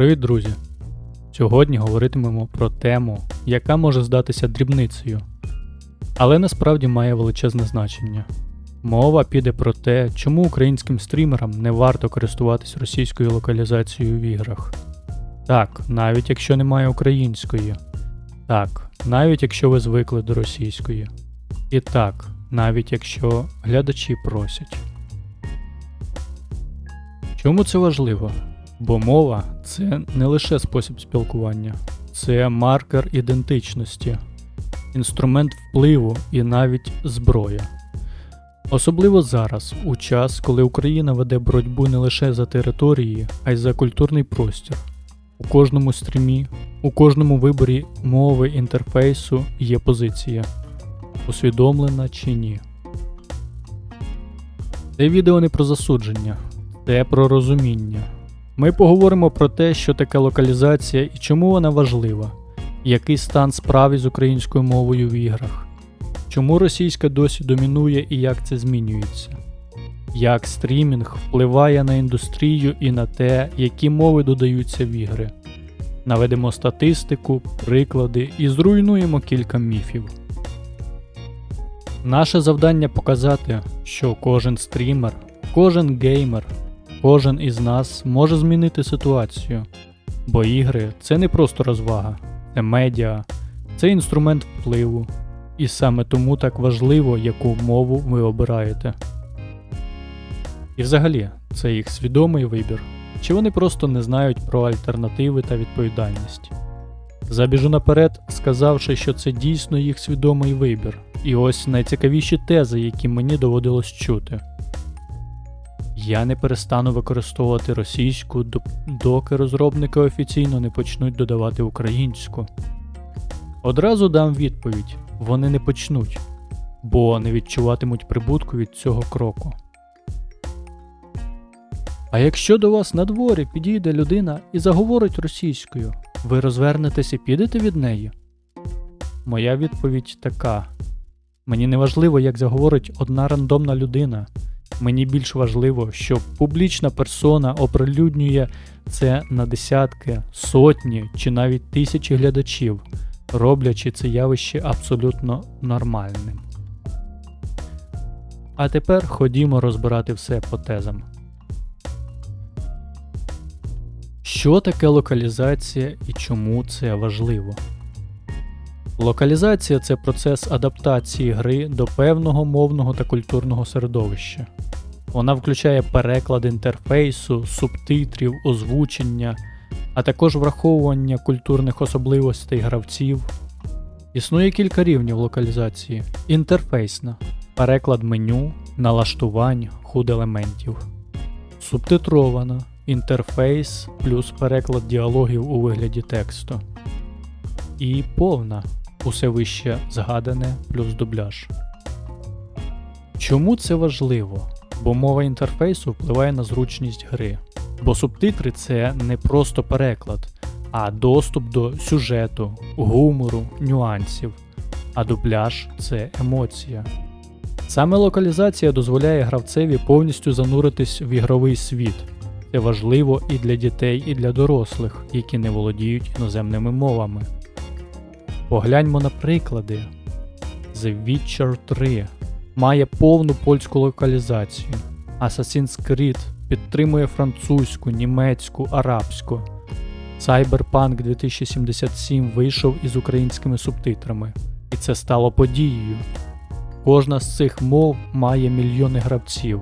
Привіт, друзі! Сьогодні говоритимемо про тему, яка може здатися дрібницею, але насправді має величезне значення. Мова піде про те, чому українським стрімерам не варто користуватись російською локалізацією в іграх. Так, навіть якщо немає української. Так, навіть якщо ви звикли до російської. І так, навіть якщо глядачі просять. Чому це важливо? Бо мова це не лише спосіб спілкування, це маркер ідентичності, інструмент впливу і навіть зброя. Особливо зараз, у час, коли Україна веде боротьбу не лише за території, а й за культурний простір. У кожному стрімі, у кожному виборі мови інтерфейсу є позиція, усвідомлена чи ні. Це відео не про засудження, це про розуміння. Ми поговоримо про те, що таке локалізація і чому вона важлива, який стан справи з українською мовою в іграх, чому російська досі домінує і як це змінюється, як стрімінг впливає на індустрію і на те, які мови додаються в ігри. Наведемо статистику, приклади і зруйнуємо кілька міфів. Наше завдання показати, що кожен стрімер, кожен геймер Кожен із нас може змінити ситуацію, бо ігри це не просто розвага, це медіа, це інструмент впливу, і саме тому так важливо, яку мову ви обираєте. І взагалі, це їх свідомий вибір, чи вони просто не знають про альтернативи та відповідальність. Забіжу наперед, сказавши, що це дійсно їх свідомий вибір, і ось найцікавіші тези, які мені доводилось чути. Я не перестану використовувати російську, доки розробники офіційно не почнуть додавати українську. Одразу дам відповідь: вони не почнуть, бо не відчуватимуть прибутку від цього кроку. А якщо до вас на дворі підійде людина і заговорить російською, ви розвернетесь і підете від неї? Моя відповідь така: мені не важливо, як заговорить одна рандомна людина. Мені більш важливо, що публічна персона оприлюднює це на десятки, сотні чи навіть тисячі глядачів, роблячи це явище абсолютно нормальним. А тепер ходімо розбирати все по тезам. Що таке локалізація і чому це важливо? Локалізація це процес адаптації гри до певного мовного та культурного середовища. Вона включає переклад інтерфейсу, субтитрів, озвучення, а також враховування культурних особливостей гравців. Існує кілька рівнів локалізації: інтерфейсна, переклад меню, налаштувань, худ елементів, субтитрована інтерфейс плюс переклад діалогів у вигляді тексту. І повна усе вище згадане плюс дубляж. Чому це важливо? Бо мова інтерфейсу впливає на зручність гри. Бо субтитри це не просто переклад, а доступ до сюжету, гумору, нюансів, а дубляж це емоція. Саме локалізація дозволяє гравцеві повністю зануритись в ігровий світ. Це важливо і для дітей, і для дорослих, які не володіють іноземними мовами. Погляньмо на приклади. The Witcher 3 має повну польську локалізацію. Assassin's Creed підтримує французьку, німецьку, арабську. Cyberpunk 2077 вийшов із українськими субтитрами, і це стало подією. Кожна з цих мов має мільйони гравців,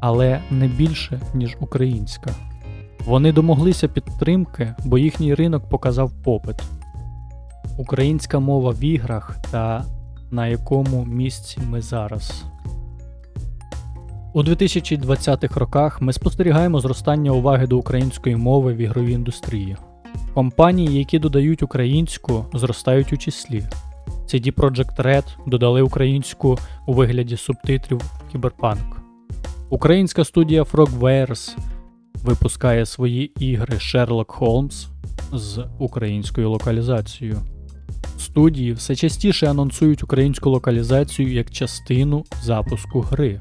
але не більше, ніж українська. Вони домоглися підтримки, бо їхній ринок показав попит. Українська мова в іграх та на якому місці ми зараз. У 2020-х роках ми спостерігаємо зростання уваги до української мови в ігровій індустрії. Компанії, які додають українську, зростають у числі. CD Projekt Red додали українську у вигляді субтитрів Cyberpunk. Українська студія Frogwares випускає свої ігри Sherlock Holmes з українською локалізацією. Студії все частіше анонсують українську локалізацію як частину запуску гри.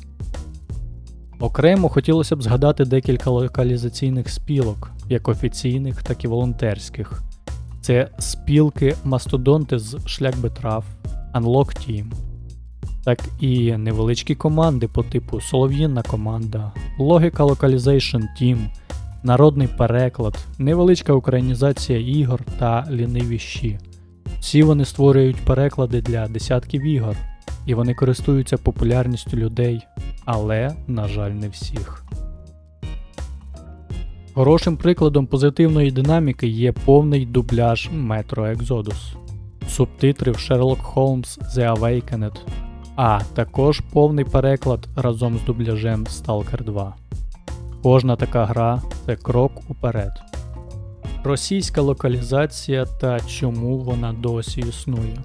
Окремо хотілося б згадати декілька локалізаційних спілок, як офіційних, так і волонтерських. Це спілки Мастодонти з Шлях Бетрав, Unlock Team, так і невеличкі команди по типу Солов'їнна команда, Logica Localization Team, Народний переклад, невеличка українізація ігор та ліниві щі. Всі вони створюють переклади для десятків ігор, і вони користуються популярністю людей, але, на жаль, не всіх. Хорошим прикладом позитивної динаміки є повний дубляж Metro Exodus, субтитри в Sherlock Holmes The Awakened, а також повний переклад разом з дубляжем Stalker 2. Кожна така гра це крок уперед. Російська локалізація та чому вона досі існує.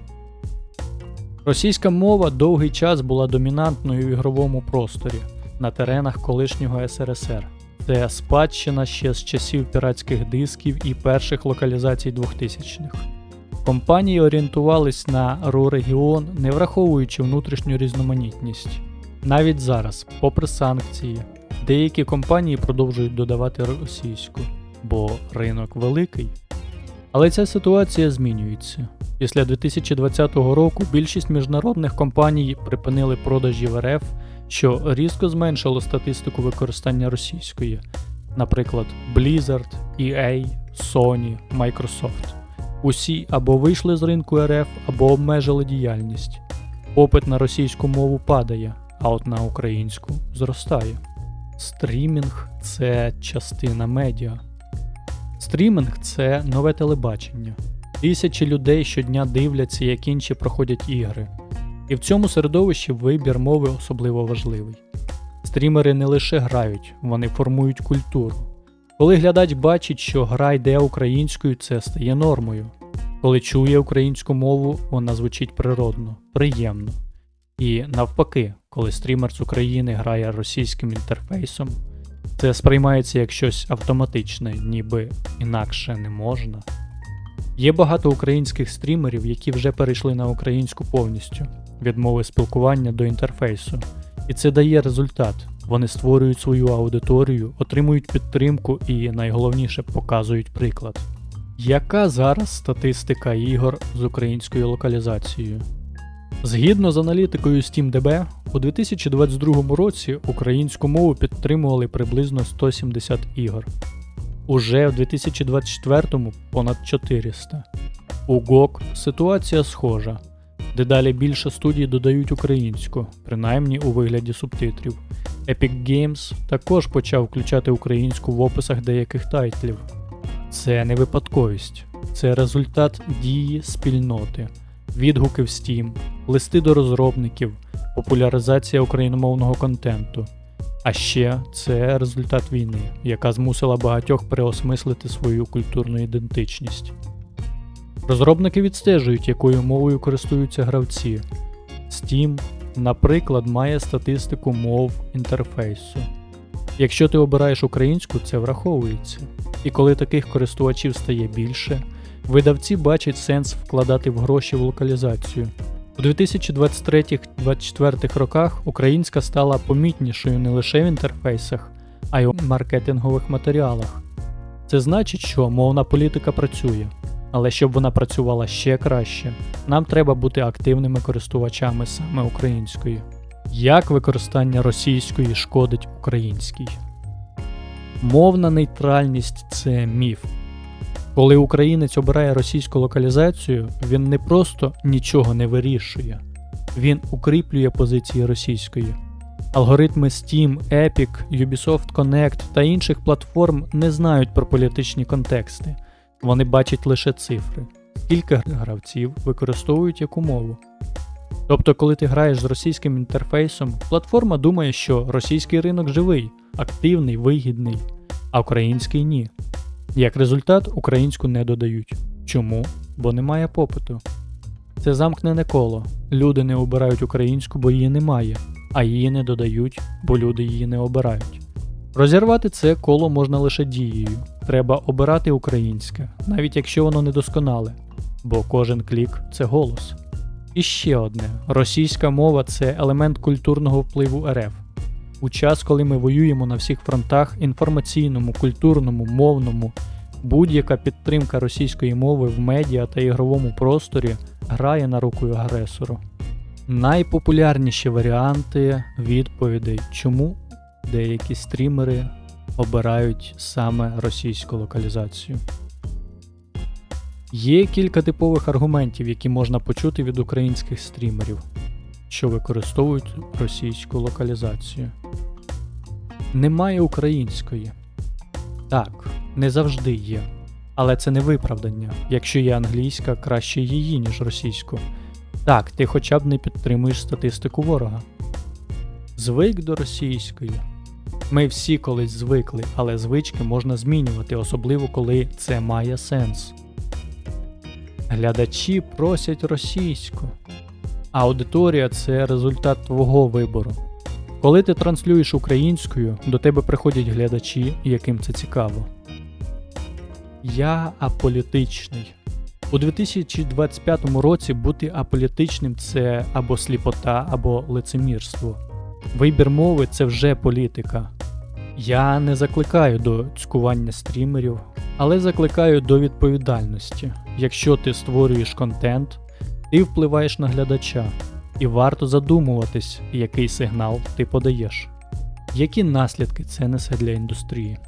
Російська мова довгий час була домінантною в ігровому просторі на теренах колишнього СРСР. Це спадщина ще з часів піратських дисків і перших локалізацій 2000-х. Компанії орієнтувались на ру-регіон, не враховуючи внутрішню різноманітність. Навіть зараз, попри санкції, деякі компанії продовжують додавати російську, бо ринок великий. Але ця ситуація змінюється. Після 2020 року більшість міжнародних компаній припинили продажі в РФ, що різко зменшило статистику використання російської, наприклад, Blizzard, EA, Sony, Microsoft. Усі або вийшли з ринку РФ, або обмежили діяльність. Попит на російську мову падає, а от на українську зростає. Стрімінг це частина медіа. Стрімінг це нове телебачення. Тисячі людей щодня дивляться, як інші проходять ігри. І в цьому середовищі вибір мови особливо важливий. Стрімери не лише грають, вони формують культуру. Коли глядач бачить, що гра йде українською, це стає нормою. Коли чує українську мову, вона звучить природно, приємно. І навпаки, коли стрімер з України грає російським інтерфейсом, це сприймається як щось автоматичне, ніби інакше не можна. Є багато українських стрімерів, які вже перейшли на українську повністю від мови спілкування до інтерфейсу. І це дає результат. Вони створюють свою аудиторію, отримують підтримку і найголовніше показують приклад. Яка зараз статистика ігор з українською локалізацією? Згідно з аналітикою SteamDB, у 2022 році українську мову підтримували приблизно 170 ігор. Уже в 2024-му понад 400. У GOG ситуація схожа. Дедалі більше студій додають українську, принаймні у вигляді субтитрів. Epic Games також почав включати українську в описах деяких тайтлів. Це не випадковість, це результат дії спільноти, відгуки в Steam, листи до розробників, популяризація україномовного контенту. А ще це результат війни, яка змусила багатьох переосмислити свою культурну ідентичність. Розробники відстежують, якою мовою користуються гравці. Steam, наприклад, має статистику мов інтерфейсу. Якщо ти обираєш українську, це враховується. І коли таких користувачів стає більше, видавці бачать сенс вкладати в гроші в локалізацію. У 2023-2024 роках українська стала помітнішою не лише в інтерфейсах, а й у маркетингових матеріалах. Це значить, що мовна політика працює, але щоб вона працювала ще краще, нам треба бути активними користувачами саме української. Як використання російської шкодить українській? Мовна нейтральність це міф. Коли українець обирає російську локалізацію, він не просто нічого не вирішує, він укріплює позиції російської. Алгоритми Steam, Epic, Ubisoft Connect та інших платформ не знають про політичні контексти, вони бачать лише цифри, скільки гравців використовують яку мову. Тобто, коли ти граєш з російським інтерфейсом, платформа думає, що російський ринок живий, активний, вигідний, а український ні. Як результат, українську не додають. Чому? Бо немає попиту. Це замкнене коло. Люди не обирають українську, бо її немає, а її не додають, бо люди її не обирають. Розірвати це коло можна лише дією. Треба обирати українське, навіть якщо воно недосконале, бо кожен клік це голос. І ще одне: російська мова це елемент культурного впливу РФ. У час, коли ми воюємо на всіх фронтах інформаційному, культурному, мовному, будь-яка підтримка російської мови в медіа та ігровому просторі грає на руку агресору. Найпопулярніші варіанти відповідей, чому деякі стрімери обирають саме російську локалізацію. Є кілька типових аргументів, які можна почути від українських стрімерів, що використовують російську локалізацію. Немає української. Так, не завжди є. Але це не виправдання. Якщо є англійська, краще її, ніж російську. Так, ти хоча б не підтримуєш статистику ворога. Звик до російської. Ми всі колись звикли, але звички можна змінювати, особливо коли це має сенс. Глядачі просять російську. Аудиторія це результат твого вибору. Коли ти транслюєш українською, до тебе приходять глядачі, яким це цікаво. Я аполітичний. У 2025 році бути аполітичним це або сліпота, або лицемірство. Вибір мови це вже політика. Я не закликаю до цькування стрімерів, але закликаю до відповідальності. Якщо ти створюєш контент, ти впливаєш на глядача, і варто задумуватись, який сигнал ти подаєш, які наслідки це несе для індустрії.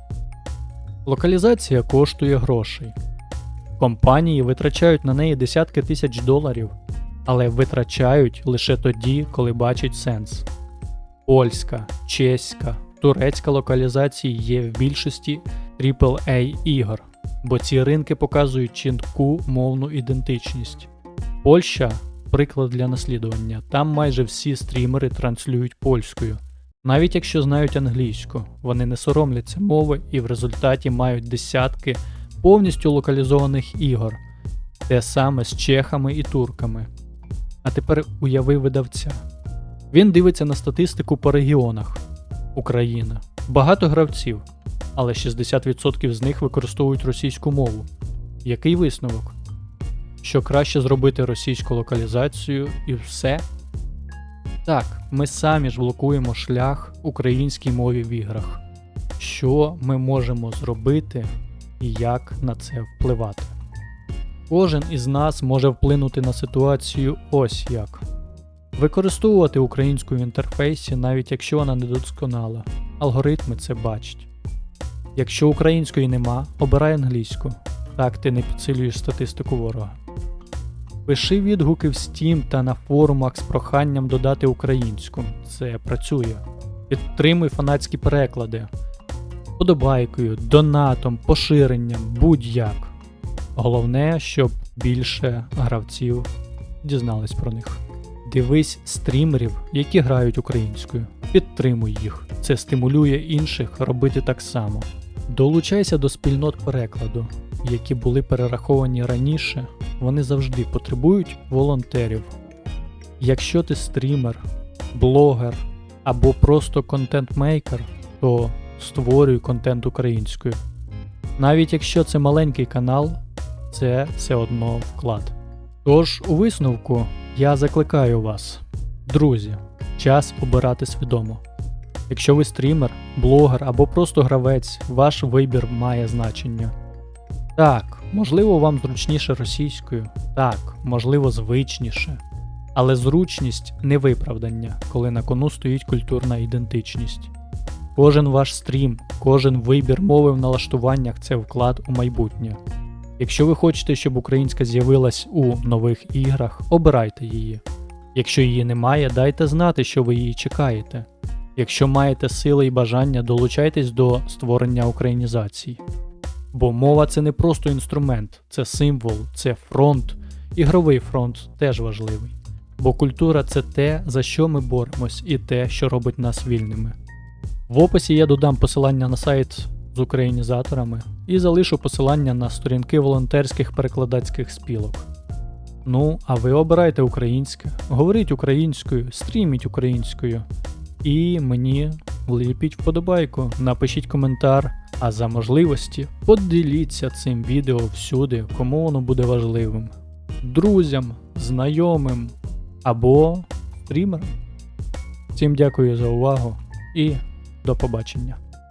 Локалізація коштує грошей. Компанії витрачають на неї десятки тисяч доларів, але витрачають лише тоді, коли бачать сенс. Польська, чеська, турецька локалізації є в більшості AAA ігор, бо ці ринки показують чітку мовну ідентичність. Польща приклад для наслідування. Там майже всі стрімери транслюють польською. Навіть якщо знають англійську, вони не соромляться мови і в результаті мають десятки повністю локалізованих ігор, те саме з чехами і турками. А тепер уяви видавця. Він дивиться на статистику по регіонах Україна. Багато гравців, але 60% з них використовують російську мову. Який висновок? Що краще зробити російську локалізацію і все? Так, ми самі ж блокуємо шлях українській мові в іграх. Що ми можемо зробити і як на це впливати? Кожен із нас може вплинути на ситуацію ось як. Використовувати українську в інтерфейсі, навіть якщо вона недосконала. Алгоритми це бачать. Якщо української нема, обирай англійську. Так ти не підсилюєш статистику ворога. Пиши відгуки в Steam та на форумах з проханням додати українську. Це працює. Підтримуй фанатські переклади. Подобайкою, донатом, поширенням, будь-як. Головне, щоб більше гравців дізнались про них. Дивись стрімерів, які грають українською. Підтримуй їх. Це стимулює інших робити так само. Долучайся до спільнот перекладу, які були перераховані раніше, вони завжди потребують волонтерів. Якщо ти стрімер, блогер або просто контент-мейкер, то створюй контент українською. Навіть якщо це маленький канал, це все одно вклад. Тож, у висновку, я закликаю вас, друзі, час обирати свідомо. Якщо ви стрімер, блогер або просто гравець, ваш вибір має значення. Так, можливо, вам зручніше російською, так, можливо, звичніше. Але зручність не виправдання, коли на кону стоїть культурна ідентичність. Кожен ваш стрім, кожен вибір мови в налаштуваннях це вклад у майбутнє. Якщо ви хочете, щоб українська з'явилась у нових іграх, обирайте її. Якщо її немає, дайте знати, що ви її чекаєте. Якщо маєте сили і бажання, долучайтесь до створення українізацій. Бо мова це не просто інструмент, це символ, це фронт, ігровий фронт теж важливий. Бо культура це те, за що ми боремось, і те, що робить нас вільними. В описі я додам посилання на сайт з українізаторами і залишу посилання на сторінки волонтерських перекладацьких спілок. Ну, а ви обирайте українське, говоріть українською, стріміть українською. І мені вліпіть вподобайку, напишіть коментар, а за можливості поділіться цим відео всюди, кому воно буде важливим. Друзям, знайомим або стрімерам. Всім дякую за увагу і до побачення.